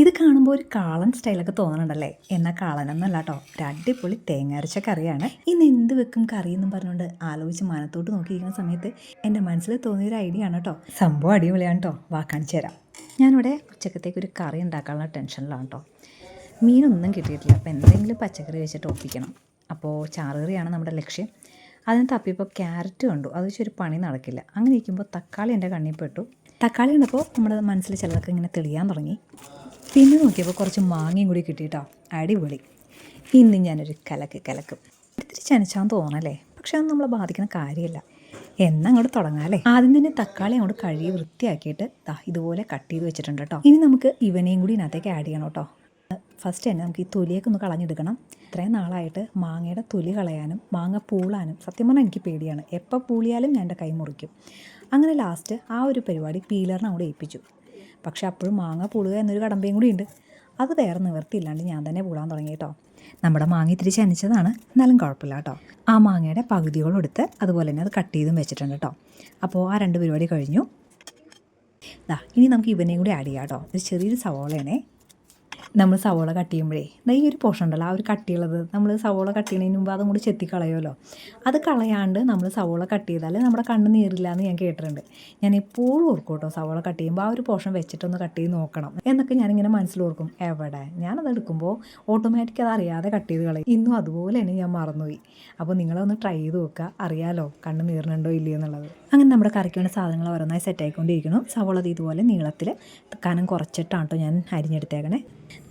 ഇത് കാണുമ്പോൾ ഒരു കാളൻ സ്റ്റൈലൊക്കെ തോന്നണുണ്ടല്ലേ? എന്നാൽ കാളനൊന്നല്ല കേട്ടോ ഒരു അടിപൊളി തേങ്ങ അരച്ച കറിയാണ്. ഇന്ന് എന്ത് വെക്കും കറി എന്നും പറഞ്ഞുകൊണ്ട് ആലോചിച്ച് മനത്തോട്ട് നോക്കിയിരിക്കുന്ന സമയത്ത് എന്റെ മനസ്സിൽ തോന്നിയൊരു ഐഡിയ ആണ് കേട്ടോ സംഭവം അടിപൊളിയാണ് കേട്ടോ വാ കാണിച്ചു തരാം. ഞാനിവിടെ ഉച്ചക്കത്തേക്ക് ഒരു കറി ഉണ്ടാക്കാനുള്ള ടെൻഷനിലാണ് കേട്ടോ മീനൊന്നും കിട്ടിയിട്ടില്ല. അപ്പോൾ എന്തെങ്കിലും പച്ചക്കറി വെച്ചിട്ട് ഒപ്പിക്കണം. അപ്പോൾ ചാറുകറിയാണ് നമ്മുടെ ലക്ഷ്യം. അതിന് തപ്പിയപ്പോൾ ക്യാരറ്റ് കണ്ടു. അത് വെച്ചൊരു പണി നടക്കില്ല. അങ്ങനെ ഇരിക്കുമ്പോൾ തക്കാളി എന്റെ കണ്ണിൽ പെട്ടു. തക്കാളി കണ്ടപ്പോൾ നമ്മുടെ മനസ്സിൽ ചിലതൊക്കെ ഇങ്ങനെ തെളിയാൻ തുടങ്ങി. പിന്നെ നോക്കിയപ്പോൾ കുറച്ച് മാങ്ങയും കൂടി കിട്ടിയിട്ടോ. അടിപൊളി. ഇന്ന് ഞാനൊരു കലക്ക് കലക്കും. ഇത്തിരി ചനച്ചാന്ന് തോന്നലേ പക്ഷെ അത് നമ്മളെ ബാധിക്കുന്ന കാര്യമില്ല എന്നാ അങ്ങോട്ട് തുടങ്ങാല്ലേ ആദ്യം തന്നെ തക്കാളി അങ്ങോട്ട് കഴുകി വൃത്തിയാക്കിയിട്ട് ദാ ഇതുപോലെ കട്ട് ചെയ്ത് വെച്ചിട്ടുണ്ട് കേട്ടോ. ഇനി നമുക്ക് ഇവനെയും കൂടി ഇതിനകത്തേക്ക് ആഡ് ചെയ്യണം കേട്ടോ. ഫസ്റ്റ് തന്നെ നമുക്ക് ഈ തൊലിയൊക്കെ ഒന്ന് കളഞ്ഞെടുക്കണം. ഇത്രയും നാളായിട്ട് മാങ്ങയുടെ തൊലി കളയാനും മാങ്ങ പൂളാനും സത്യം പറഞ്ഞാൽ എനിക്ക് പേടിയാണ്. എപ്പോൾ പൂളിയാലും ഞാൻ എന്റെ കൈ മുറിക്കും. അങ്ങനെ ലാസ്റ്റ് ആ ഒരു പരിപാടി പീലറിനെ അങ്ങോട്ട് ഏൽപ്പിച്ചു. പക്ഷെ അപ്പോഴും മാങ്ങ പുളുക എന്നൊരു കടമ്പയും കൂടി ഉണ്ട്. അത് വേറെ നിവർത്തിയില്ലാണ്ട് ഞാൻ തന്നെ പൂടാൻ തുടങ്ങി കേട്ടോ. നമ്മുടെ മാങ്ങ ഇത്തിരി ചനിച്ചതാണ് എന്നാലും കുഴപ്പമില്ല കേട്ടോ. ആ മാങ്ങയുടെ പകുതികളെടുത്ത് അതുപോലെ തന്നെ അത് കട്ട് ചെയ്തും വെച്ചിട്ടുണ്ട് കേട്ടോ. അപ്പോൾ ആ രണ്ട് പരിപാടി കഴിഞ്ഞു. ദാ ഇനി നമുക്ക് ഇവനെയും കൂടി ആഡ് ചെയ്യാം കേട്ടോ. ഒരു ചെറിയൊരു സവോളയാണേ. നമ്മൾ സവോള കട്ട് ചെയ്യുമ്പോഴേ ഈ ഒരു പോർഷൻ ഉണ്ടല്ലോ ആ ഒരു കട്ടിയുള്ളത് നമ്മൾ സവോള കട്ട് ചെയ്യുന്നതിന് മുമ്പ് അതും കൂടി ചെത്തി കളയുമല്ലോ അത് കളയാണ്ട് നമ്മൾ സവോള കട്ട് ചെയ്താൽ നമ്മുടെ കണ്ണ് നീറില്ല എന്ന് ഞാൻ കേട്ടിട്ടുണ്ട്. ഞാൻ എപ്പോഴും ഓർക്കും കേട്ടോ സവോള കട്ട് ചെയ്യുമ്പോൾ ആ ഒരു പോർഷൻ വെച്ചിട്ടൊന്ന് കട്ട് ചെയ്ത് നോക്കണം എന്നൊക്കെ ഞാനിങ്ങനെ മനസ്സിലോർക്കും എവിടെ? ഞാനത് എടുക്കുമ്പോൾ ഓട്ടോമാറ്റിക് അത് അറിയാതെ കട്ട് ചെയ്ത് കളയും. ഇന്നും അതുപോലെ തന്നെ ഞാൻ മറന്നുപോയി. അപ്പോൾ നിങ്ങളൊന്ന് ട്രൈ ചെയ്ത് നോക്കുക. അറിയാലോ കണ്ണ് നീറണുണ്ടോ ഇല്ലയോ എന്നുള്ളത്. അങ്ങനെ നമ്മുടെ കറിക്ക് വേണ്ട സാധനങ്ങൾ ഓരോന്നായി സെറ്റ് ആയിക്കൊണ്ടിരിക്കണം സവോള ഇതുപോലെ നീളത്തിൽ കനം കുറച്ചിട്ടാണ് കേട്ടോ ഞാൻ അരിഞ്ഞെടുത്തേക്കണേ.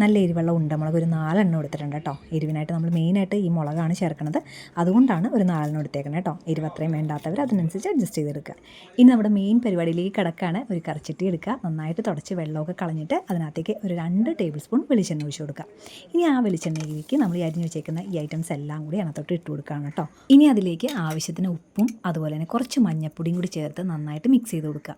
നല്ല എരിവുള്ള ഉണ്ടമുളക് ഒരു നാലെണ്ണം എടുത്തിട്ടുണ്ട് കേട്ടോ. എരിവിനായിട്ട് നമ്മൾ മെയിനായിട്ട് ഈ മുളകാണ് ചേർക്കുന്നത്. അതുകൊണ്ടാണ് ഒരു നാലെണ്ണം എടുത്തേക്കുന്നത് കേട്ടോ. എരിവ് അത്രയും വേണ്ടാത്തവർ അതിനനുസരിച്ച് അഡ്ജസ്റ്റ് ചെയ്തെടുക്കുക. ഇനി നമ്മുടെ മെയിൻ പരിപാടിയിലേക്ക് കിടക്കാണ് ഒരു കറിച്ചിട്ടി എടുക്കുക. നന്നായിട്ട് തുടച്ച് വെള്ളമൊക്കെ കളഞ്ഞിട്ട് അതിനകത്തേക്ക് ഒരു രണ്ട് ടേബിൾ സ്പൂൺ വെളിച്ചെണ്ണ ഒഴിച്ചു കൊടുക്കുക. ഇനി ആ വെളിച്ചെണ്ണയിലേക്ക് നമ്മൾ ഈ അരിഞ്ഞ് വെച്ചേക്കുന്ന ഈ ഐറ്റംസ് എല്ലാം കൂടി അതിനകത്തോട്ട് ഇട്ട് കൊടുക്കുകയാണ് കേട്ടോ. ഇനി അതിലേക്ക് ആവശ്യത്തിന് ഉപ്പും അതുപോലെ തന്നെ കുറച്ച് മഞ്ഞപ്പൊടിയും കൂടി ചേർത്ത് നന്നായിട്ട് മിക്സ് ചെയ്ത് കൊടുക്കുക.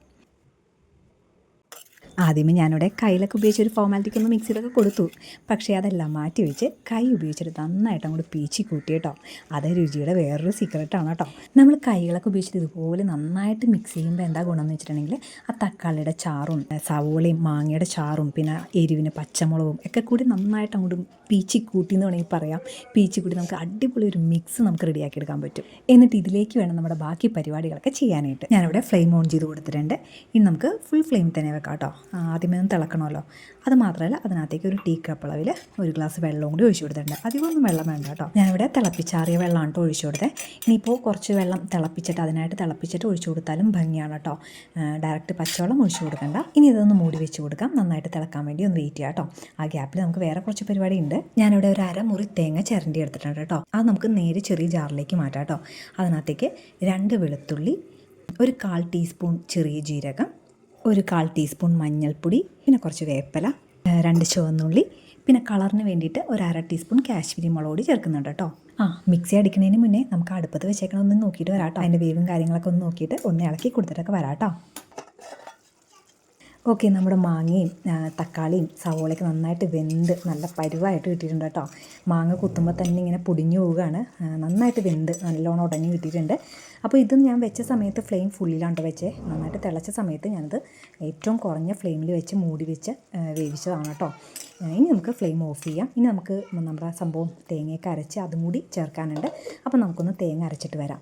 ആദ്യമേ ഞാനിവിടെ കയ്യിലൊക്കെ ഉപയോഗിച്ച് ഒരു ഫോർമാലിറ്റിക്ക് ഒന്ന് മിക്സിയിലൊക്കെ കൊടുത്തു. പക്ഷേ അതെല്ലാം മാറ്റി വെച്ച് കൈ ഉപയോഗിച്ചിട്ട് നന്നായിട്ട് അങ്ങോട്ട് പീച്ചി കൂട്ടി കേട്ടോ. അത് രുചിയുടെ വേറൊരു സീക്രട്ടാണ് കേട്ടോ. നമ്മൾ കൈകളൊക്കെ ഉപയോഗിച്ചിട്ട് ഇതുപോലെ നന്നായിട്ട് മിക്സ് ചെയ്യുമ്പോൾ എന്താ ഗുണമെന്ന് വെച്ചിട്ടുണ്ടെങ്കിൽ ആ തക്കാളിയുടെ ചാറും സവോളയും മാങ്ങയുടെ ചാറും പിന്നെ എരിവിന് പച്ചമുളകും ഒക്കെ കൂടി നന്നായിട്ട് അങ്ങോട്ട് പീച്ചി കൂട്ടി എന്ന് വേണമെങ്കിൽ പറയാം. പീച്ചി കൂട്ടി നമുക്ക് അടിപൊളി ഒരു മിക്സ് നമുക്ക് റെഡിയാക്കി എടുക്കാൻ പറ്റും. എന്നിട്ട് ഇതിലേക്ക് വേണം നമ്മുടെ ബാക്കി പരിപാടികളൊക്കെ ചെയ്യാനായിട്ട്. ഞാനിവിടെ ഫ്ലെയിം ഓൺ ചെയ്ത് കൊടുത്തിട്ടുണ്ട്. ഇനി നമുക്ക് ഫുൾ ഫ്ലെയിം തന്നെ വെക്കാം കേട്ടോ. ആദ്യമേ ഒന്ന് തിളക്കണമല്ലോ. അത് മാത്രമല്ല അതിനകത്തേക്ക് ഒരു ടീ കപ്പ് അളവിൽ ഒരു ഗ്ലാസ് വെള്ളം കൂടി ഒഴിച്ചു കൊടുത്തിട്ടുണ്ട്. അധികമൊന്നും വെള്ളം വേണ്ട കേട്ടോ. ഞാനിവിടെ തിളപ്പിച്ചാറിയ വെള്ളമാണ് കേട്ടോ ഒഴിച്ചു കൊടുത്തത് ഇനിയിപ്പോൾ കുറച്ച് വെള്ളം തിളപ്പിച്ചിട്ട് അതിനായിട്ട് തിളപ്പിച്ചിട്ട് ഒഴിച്ചു കൊടുത്താലും ഭംഗിയാണ് കേട്ടോ. ഡയറക്റ്റ് പച്ചവെള്ളം ഒഴിച്ചു കൊടുക്കണ്ട. ഇനി ഇതൊന്ന് മൂടി വെച്ച് കൊടുക്കാം. നന്നായിട്ട് തിളക്കാൻ വേണ്ടി ഒന്ന് വെയിറ്റ് ചെയ്യാം കേട്ടോ. ആ ഗ്യാപ്പിൽ നമുക്ക് വേറെ കുറച്ച് പരിപാടി ഉണ്ട് ഞാനിവിടെ ഒരു അര അരമുറി തേങ്ങ ചിരണ്ടി എടുത്തിട്ടുണ്ട് കേട്ടോ. അത് നമുക്ക് നേരെ ചെറിയ ജാറിലേക്ക് മാറ്റാം കേട്ടോ. അതിനകത്തേക്ക് രണ്ട് വെളുത്തുള്ളി ഒരു കാൽ ടീസ്പൂൺ ചെറിയ ജീരകം ഒരു കാൽ ടീസ്പൂൺ മഞ്ഞൾപ്പൊടി പിന്നെ കുറച്ച് വേപ്പില രണ്ട് ചുവന്നുള്ളി പിന്നെ കളറിന് വേണ്ടിയിട്ട് ഒരു അര ടീസ്പൂൺ കാശ്മീരി മുളക് പൊടി ചേർക്കുന്നുണ്ട് കേട്ടോ. ആ മിക്സി അടിക്കുന്നതിന് മുന്നേ നമുക്ക് അടുപ്പത്ത് വെച്ചേക്കണം ഒന്ന് നോക്കിയിട്ട് വരാം കേട്ടോ അതിന്റെ വേവും കാര്യങ്ങളൊക്കെ ഒന്ന് നോക്കിയിട്ട് ഒന്ന് ഇളക്കി കൊടുത്തിട്ടൊക്കെ വരാം കേട്ടോ ഓക്കെ നമ്മുടെ മാങ്ങയും തക്കാളിയും സവോളയൊക്കെ നന്നായിട്ട് വെന്ത് നല്ല പരുവായിട്ട് കിട്ടിയിട്ടുണ്ട് കേട്ടോ. മാങ്ങ കുത്തുമ്പോൾ തന്നെ ഇങ്ങനെ പൊടിഞ്ഞു പോവുകയാണ്. നന്നായിട്ട് വെന്ത് നല്ലോണം ഉടഞ്ഞു കിട്ടിയിട്ടുണ്ട്. അപ്പോൾ ഇത് ഞാൻ വെച്ച സമയത്ത് ഫ്ലെയിം ഫുള്ളിലാണ്ട് വെച്ചേ. നന്നായിട്ട് തിളച്ച സമയത്ത് ഞാനത് ഏറ്റവും കുറഞ്ഞ ഫ്ലെയിമിൽ വെച്ച് മൂടി വെച്ച് വേവിച്ചതാണ് കേട്ടോ. ഇനി നമുക്ക് ഫ്ലെയിം ഓഫ് ചെയ്യാം. ഇനി നമുക്ക് നമ്മുടെ സംഭവം തേങ്ങയൊക്കെ അരച്ച് അതും കൂടി ചേർക്കാനുണ്ട്. അപ്പോൾ നമുക്കൊന്ന് തേങ്ങ അരച്ചിട്ട് വരാം.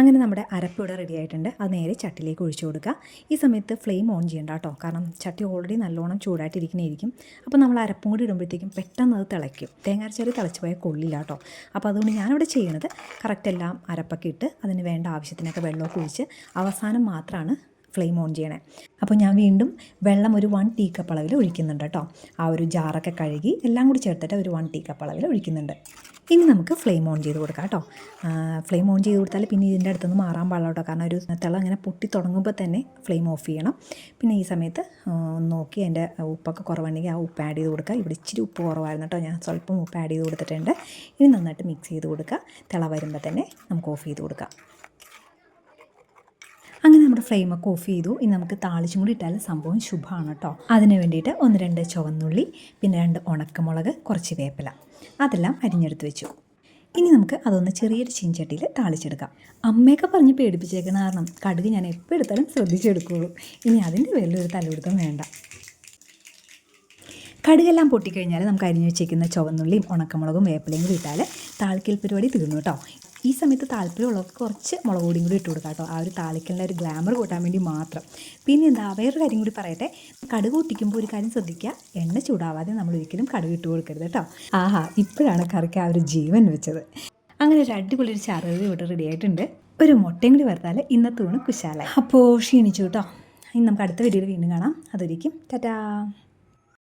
അങ്ങനെ നമ്മുടെ അരപ്പ് ഇവിടെ റെഡി ആയിട്ടുണ്ട്. അത് നേരെ ചട്ടിലേക്ക് ഒഴിച്ചു കൊടുക്കുക. ഈ സമയത്ത് ഫ്ലെയിം ഓൺ ചെയ്യേണ്ട കേട്ടോ കാരണം ചട്ടി ഓൾറെഡി നല്ലോണം ചൂടായിട്ടിരിക്കുന്നതായിരിക്കും. അപ്പോൾ നമ്മൾ അരപ്പും കൂടി ഇടുമ്പോഴത്തേക്കും പെട്ടെന്ന് അത് തിളയ്ക്കും. തേങ്ങ അരച്ചാൽ തിളച്ച് പോയാൽ കൊള്ളില്ല കേട്ടോ അപ്പോൾ അതുകൊണ്ട് ഞാനിവിടെ ചെയ്യുന്നത് കറക്റ്റ് എല്ലാം അരപ്പൊക്കെ ഇട്ട് അതിന് വേണ്ട ആവശ്യത്തിനൊക്കെ വെള്ളമൊക്കെ ഒഴിച്ച് അവസാനം മാത്രമാണ് ഫ്ലെയിം ഓൺ ചെയ്യണേ. അപ്പോൾ ഞാൻ വീണ്ടും വെള്ളം ഒരു വൺ ടീ കപ്പ് അളവിൽ ഒഴിക്കുന്നുണ്ട് കേട്ടോ ആ ഒരു ജാറൊക്കെ കഴുകി എല്ലാം കൂടി ചേർത്തിട്ട് ഒരു വൺ ടീ കപ്പ് അളവിൽ ഒഴിക്കുന്നുണ്ട്. ഇനി നമുക്ക് ഫ്ലെയിം ഓൺ ചെയ്ത് കൊടുക്കാം കേട്ടോ. ഫ്ലെയിം ഓൺ ചെയ്ത് കൊടുത്താൽ പിന്നെ ഇതിന്റെ അടുത്തുനിന്ന് മാറാൻ പാടില്ല കേട്ടോ. കാരണം ഒരു തിള അങ്ങനെ പൊട്ടി തുടങ്ങുമ്പോൾ തന്നെ ഫ്ലെയിം ഓഫ് ചെയ്യണം. പിന്നെ ഈ സമയത്ത് നോക്കി അതിന്റെ ഉപ്പൊക്കെ കുറവുണ്ടെങ്കിൽ ആ ഉപ്പ് ആഡ് ചെയ്ത് കൊടുക്കുക. ഇവിടെ ഇച്ചിരി ഉപ്പ് കുറവായിരുന്നു കേട്ടോ. ഞാൻ സ്വല്പം ഉപ്പ് ആഡ് ചെയ്ത് കൊടുത്തിട്ടുണ്ട്. ഇനി നന്നായിട്ട് മിക്സ് ചെയ്ത് കൊടുക്കുക. തിള വരുമ്പോൾ തന്നെ നമുക്ക് ഓഫ് ചെയ്ത് കൊടുക്കാം. അങ്ങനെ നമ്മുടെ ഫ്ലെയിമൊക്കെ ഓഫ് ചെയ്തു. ഇനി നമുക്ക് താളിച്ചും കൂടി ഇട്ടാൽ സംഭവം ശുഭമാണ് കേട്ടോ. അതിന് വേണ്ടിയിട്ട് ഒന്ന് രണ്ട് ചുവന്നുള്ളി പിന്നെ രണ്ട് ഉണക്കമുളക് കുറച്ച് വേപ്പില. അതെല്ലാം അരിഞ്ഞെടുത്ത് വെച്ചു. ഇനി നമുക്ക് അതൊന്ന് ചെറിയൊരു ചീഞ്ചട്ടിയിൽ താളിച്ചെടുക്കാം. അമ്മയൊക്കെ പറഞ്ഞ് പേടിപ്പിച്ചേക്കണ കാരണം കടുക് ഞാൻ എപ്പോൾ എടുത്താലും ശ്രദ്ധിച്ചെടുക്കുകയുള്ളൂ ഇനി അതിന്റെ ഒരു തലപിടുത്തം വേണ്ട. കടുകെല്ലാം പൊട്ടിക്കഴിഞ്ഞാൽ നമുക്ക് അരിഞ്ഞു വെച്ചേക്കുന്ന ചുവന്നുള്ളിയും ഉണക്കമുളകും വേപ്പിലയും കൂടി ഇട്ടാൽ താളിക്കൽ പരിപാടി തീർന്നു കേട്ടോ. ഈ സമയത്ത് താല്പര്യമുള്ളവർക്ക് കുറച്ച് മുളക് പൊടിയും കൂടി ഇട്ട് കൊടുക്കാം കേട്ടോ. ആ ഒരു താളിക്കലിന്റെ ഒരു ഗ്ലാമർ കൂട്ടാൻ വേണ്ടി മാത്രം. പിന്നെ എന്താ വേറൊരു കാര്യം കൂടി പറയട്ടെ. കടുക് കൂട്ടിക്കുമ്പോൾ ഒരു കാര്യം ശ്രദ്ധിക്കുക. എണ്ണ ചൂടാവാതെ നമ്മൾ ഒരിക്കലും കടുക് ഇട്ട് കൊടുക്കരുത് കേട്ടോ. ആഹാ ഇപ്പോഴാണ് കറിക്ക് ആ ഒരു ജീവൻ വെച്ചത്. അങ്ങനെ ഒരു അടിപൊളി ഒരു ചറുകറി ഇവിടെ റെഡി ആയിട്ടുണ്ട്. ഒരു മുട്ടയും കൂടി വറുത്താൽ ഇന്നത്തെ ഊണ് കുശാലായി. അപ്പോൾ ക്ഷീണിച്ചു കേട്ടോ. ഇനി നമുക്ക് അടുത്ത വീഡിയോയിൽ വീണ്ടും കാണാം. അതൊരിക്കും ടാറ്റാ.